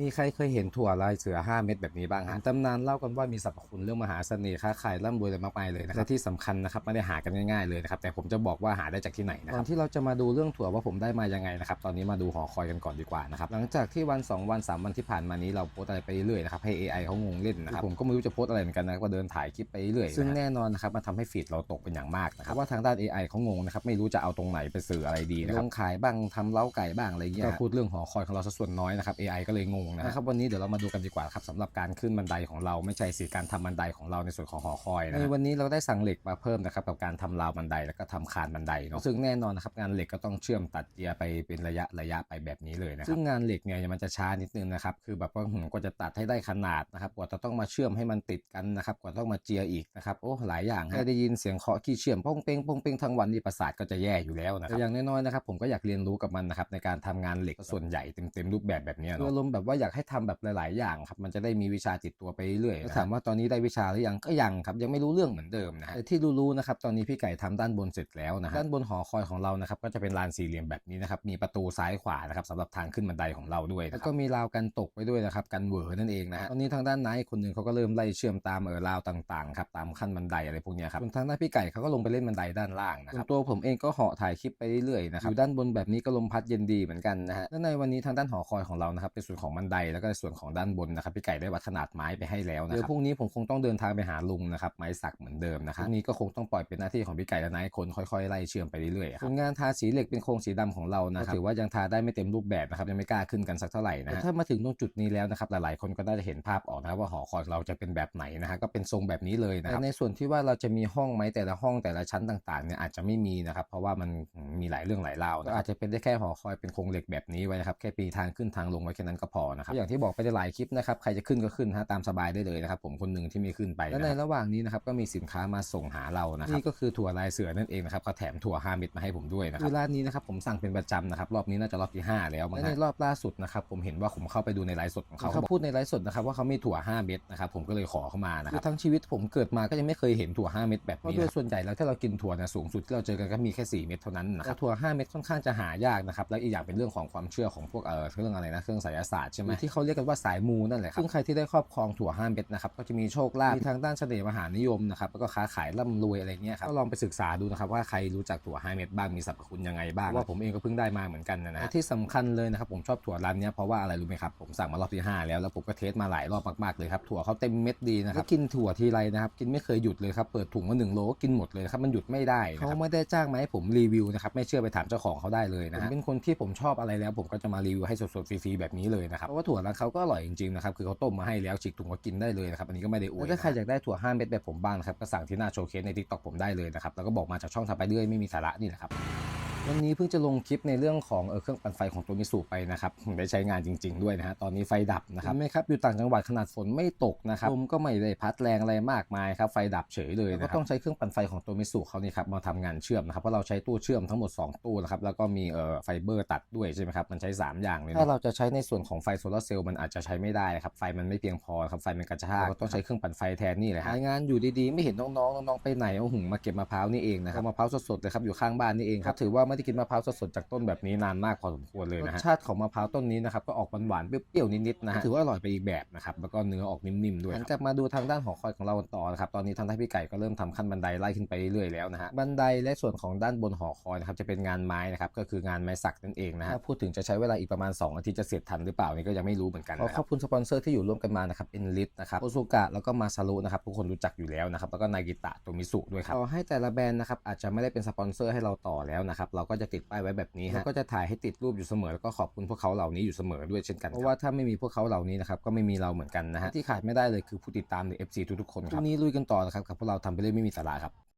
มีใครเคยเห็นถั่วลายเสือ 5 เม็ดแบบนี้บ้างฮะตำนานเล่ากันว่ามีสรรพคุณเรื่องมหาเสน่ห์ค้าขายร่ำรวยอะไรมากมายเลยนะครับและที่สำคัญนะครับไม่ได้หากันง่ายๆเลยนะครับแต่ผมจะบอกว่าหาได้จากที่ไหนนะครับก่อนที่เราจะมาดูเรื่องถั่วว่าผมได้มายังไงนะครับตอนนี้มาดูหอคอยกันก่อนดีกว่านะครับหลังจากที่วัน 2 วัน 3 วันที่ผ่านมานี้เราโพสต์อะไรไปเรื่อยนะครับให้ AI เขางงเล่นนะครับผมก็ไม่รู้จะโพสต์อะไรเหมือนกันนะก็เดินถ่ายคลิปไปเรื่อยซึ่งแน่นอนนะครับมันทำให้ฟีดเราตกเป็นอย่างมากนะครับว่าทางด้าน AI เขางงนะครับไม่รู้จะเอาตรงไหนไปสื่ออะไรดีนะครับลงขายบ้างทำเล้าไก่บ้างอะไรเงี้ยก็พูดเรื่องหอคอยของเราซะส่วนน้อยนะครับ AI ก็เลยงงนะครับวันนี้เดี๋ยวเรามาดูกันดีกว่าครับสำหรับการขึ้นบันไดของเราไม่ใช่สิการทำบันไดของเราในส่วนของหอคอยนะในวันนี้เราได้สั่งเหล็กมาเพิ่มนะครับกับการทำราวบันไดแล้วก็ทำคานบันไดเนาะซึ่งแน่นอนนะครับงานเหล็กก็ต้องเชื่อมตัดเจียร์ไปเป็นระยะระยะไปแบบนี้เลยนะครับซึ่งงานเหล็กเนี่ยมันจะช้านิดนึงนะครับคือแบบว่าหืมกว่าจะตัดให้ได้ขนาดนะครับกว่าจะต้องมาเชื่อมให้มันติดกันนะครับกว่าต้องมาเจียร์อีกนะครับโอ้หลายอย่างฮะได้ยินเสียงเคาะขี้เชื่อมป้องเป้งป้องเป้งทั้งวันนี่ประสาทก็จะแย่อยู่แล้วนะครับแต่อย่างน้อยๆนะครับผมก็อยากเรียนรู้กับมันนะครับในการทำงานเหล็กส่วนใหญ่เต็มๆรูปแบบแบบเนี้ยเนาะอารมณ์แบบว่าอยากให้ทำแบบหลาย ๆ อย่างครับมันจะได้มีวิชาติดตัวไปเรื่อยๆถามว่าตอนนี้ได้วิชาหรือยังก็ยังครับยังไม่รู้เรื่องเหมือนเดิมนะฮะแต่ที่รู้ๆนะครับตอนนี้พี่ไก่ทำด้านบนเสร็จแล้วนะฮะด้านบนหอคอยของเรานะครับก็จะเป็นลานสี่เหลี่ยมแบบนี้นะครับมีประตูซ้ายขวานะครับสำหรับทางขึ้นบันไดของเราด้วยแล้วก็มีราวกันตกไว้ด้วยนะครับกันเหวอนั่นเองนะฮะตอนนี้ทางด้านนายคนหนึ่งเขาก็เริ่มไล่เชื่อมตามเออราวต่าง ๆ ครับตามขั้นบันไดอะไรพวกเนี้ยครับส่วนทางด้านพี่ไก่เขาก็ลงไปเล่นบันไดด้านล่างนะครับส่วนตัวผมเองก็เหาะถ่ายคลิปไปเรื่อยๆนะครับอยู่ด้านบนแบบนี้ก็ลมพัดเย็นดีเหมือนกันนะฮะและในวันนี้ทางด้านหอคอยของเรานะครับเป็นส่วนของบันไดแล้วก็ส่วนของด้านบนนะครับพี่ไก่ได้วัดขนาดไม้ไปให้แล้วนะครับเดี๋ยวพรุ่งนี้ผมคงต้องเดินทางไปหาลุงนะครับไม้สักเหมือนเดิมนะครับพรุ่งนี้ก็คงต้องปล่อยเป็นหน้าที่ของพี่ไก่และนายคนค่อยๆไล่เชื่อมไปเรื่อยๆครับส่วนงานทาสีเหล็กเป็นโครงสีดำของเรานะครับถือว่ายังทาได้ไม่เต็มรูปแบบนะครับยังไม่กล้าขึ้นกันสักเท่าไหร่นะฮะถ้ามาถึงตรงจุดนี้แล้วนะครับหลายๆคนก็ได้จะเห็นภาพออกนะครับว่าหอคอยเราจะเป็นแบบไหนนะฮะก็เป็นทรงแบบนี้เลยนะครับในส่วนที่ว่าเราจะมีห้องไหมแต่ละห้องแต่ละชั้นต่างๆเนี่ยอาจจะไม่มีนะครับเพราะว่ามันมีหลายเรื่องหลายราวนะอาจจะเป็นได้แค่หอคอยเป็นโครงเหล็กแบบนี้ไว้นะครับแค่ปีทางขึ้นทางลงไว้แค่นั้นก็พอนะครับอย่างที่บอกไปในหลายคลิปนะครับใครจะขึ้นก็ขึ้นฮะตามสบายได้เลยนะครับผมคนหนึ่งที่ไม่ขึ้นไปและในระหว่างนี้นะครับก็มีสินค้ามาส่งหาเรานะครับนี่ก็คือถั่วลายเสือนั่นเองนะครับเขาแถมถั่ว5เม็ดมาให้ผมด้วยนะครับคือร้านนี้นะครับผมสั่งเป็นประจำนะครับรอบนี้น่าจะรอบที่ 5 แล้วมั้งและในรอบล่าสุดนะครับผมเห็นว่าผมเข้าไปดูในไลฟ์สดของเขาเขาพูดในไลฟ์สดนะครับว่าเขามีถั่ว 5 เม็ดนะครับผมก็เลยขอเข้ามานะครับคือทั้งชีวิตผมเกิดมาก็ยังไม่เคยเห็นถั่ว 5 เม็ดแบบนี้โดยส่วนใหญ่แล้วถ้าเรากินถั่วเนี่ยสูงสุดที่เราเจอกันก็มีแค่ 4 เม็ดเท่านั้นนะครับถั่ว 5 เม็ดค่อนข้างจะหายากนะครับแล้วอีกอย่างเป็นเรื่องของความเชื่อของพวกเออเรื่องอะไรนะเครื่องไสยศาสตร์ใช่ไหมที่เขาเรียกกันว่าสายมูนั่นแหละครับซึ่งใครที่ได้ครอบครองถั่ว5เม็ดนะครับก็จะมีโชคลาภมีทางด้านเสน่ห์มหานิยมนะครับแล้วก็ค้าขายร่ำรวยอะไรเงี้ยครับก็ลองไปศึกษาดูนะครับว่าใครรู้จักถั่ว5เม็ดบ้างมีสรรพคุณยังไงบ้างว่าผมเองก็เพิ่งได้มาเหมือนกันนะฮะที่สำคัญเลยนะครับผมชอบถั่วร้านนี้เพราะว่าอะไรรู้ไหมครับผมสั่งมารอบที่ 5 แล้วแล้วผมก็เทสมาหลายรอบมากๆเลยครับถั่วเขาเต็มเม็ดดีนะครับกินถั่วทีไรนะครับกินไม่เคยหยุดเลยครับเปิดถุงมาหนึ่งโลก็กินหมดเลยครับมันหยุดไม่ได้เขาไม่ได้จ้างมาให้ผมรีวิวนะครับไม่เชื่อไปถามเจ้าของเขาได้เลยนะฮะเป็นคนที่ผมชอบอะไรแล้ว ผมก็จะมารีวิวให้สดๆฟรีๆแบบนี้เลยนะครับเพราะว่าถั่วร้านเขาก็อร่อยจริงๆนะครับคือเขาต้มมาให้แล้วฉีกถุงก็กินได้เลยนะครับอันนี้ก็ไม่ได้อวยถ้าใครอยากได้ถั่ว5เม็ดแบบผมบ้างนะครับก็สั่งที่หน้าโชว์เคสใน TikTok ผมได้เลยนะครับแล้วก็บอกมาจากช่องทำไปเรื่อยไม่มีสาระนี่แหละครับ วันนี้เพิ่งจะลงคลิปในเรื่องของเออเครื่องปั่นไฟของตัวมิสูไปนะครับผมได้ใช้งานจริง ๆ ด้วยนะฮะตอนนี้ไฟดับนะครับไม่ครับอยู่ต่างจังหวัดขนาดฝนไม่ตกนะครับลมก็ไม่ได้พัดแรงอะไรมากมายครับไฟดับเฉยเลยนะก็ต้องใช้เครื่องปั่นไฟของตัวมิสูเขานี่ครับมาทำงานเชื่อมนะครับเพราะเราใช้ตู้เชื่อมทั้งหมด 2 ตู้นะครับแล้วก็มีเอ่อไฟเบอร์ตัดด้วยใช่ไหมครับมันใช้ 3 อย่างเลยถ้าเราจะใช้ในส่วนของไฟโซลาร์เซลล์มันอาจจะใช้ไม่ได้ครับไฟมันไม่เพียงพอครับไฟมันกระชากก็ต้องใช้เครื่องปั่นไฟแทนนี่แหละฮะงานอยู่ดีๆ ไม่เห็นน้องๆน้องๆไปไหนเอาหุงมาเก็บมะพร้าวนี่เองนะครับมะพร้าวสดๆเลยครับอยู่ข้างบ้านนี่เองครับถือว่าไม่ได้กินมะพร้าวสดๆจากต้นแบบนี้นานมากพอสมควรเลยนะฮะรสชาติของมะพร้าวต้นนี้นะครับก็ออกหวานๆเปรี้ยวๆนิดๆนะฮะถือว่าอร่อยไปอีกแบบนะครับแล้วก็เนื้อออกนิ่มๆด้วยกลับมาดูทางด้านหอคอยของเราต่อนะครับตอนนี้ทางด้านพี่ไก่ก็เริ่มทำขั้นบันไดไล่ขึ้นไปเรื่อยๆแล้วนะฮะบันไดและส่วนของด้านบนหอคอยนะครับจะเป็นงานไม้นะครับก็คืองานไม้สักนั่นเองนะฮะพูดถึงจะใช้เวลาอีกประมาณ 2 อาทิตย์จะเสร็จทันหรือเปล่านี่ก็ยังไม่รู้เหมือนกันขอขอบคุณสปอนเซอร์ที่อยู่ร่วมกันมานะครับเอ็นลิทนะครับโอซูกะแล้วก็มาซารุนะครับทุกคนรู้จักอยู่แล้วนะครับแล้วก็นากิตะโตมิสุด้วยครับต่อให้แต่ละแบรนด์นะครับอาจจะไม่ได้เป็นสปอนเซอร์ให้เราต่อแล้วนะครับเราก็จะติดป้ายไว้แบบนี้ฮะก็จะถ่ายให้ติดรูปอยู่เสมอแล้วก็ขอบคุณพวกเขาเหล่านี้อยู่เสมอด้วยเช่นกันเพราะว่าถ้าไม่มีพวกเขาเหล่านี้นะครับก็ไม่มีเราเหมือนกันนะฮะที่ขาดไม่ได้เลยคือผู้ติดตามหรือ FC ทุกๆคนครับวันนี้ลุยกันต่อนะครับกับพวกเราทำไปเรื่อยไม่มีสาระครับ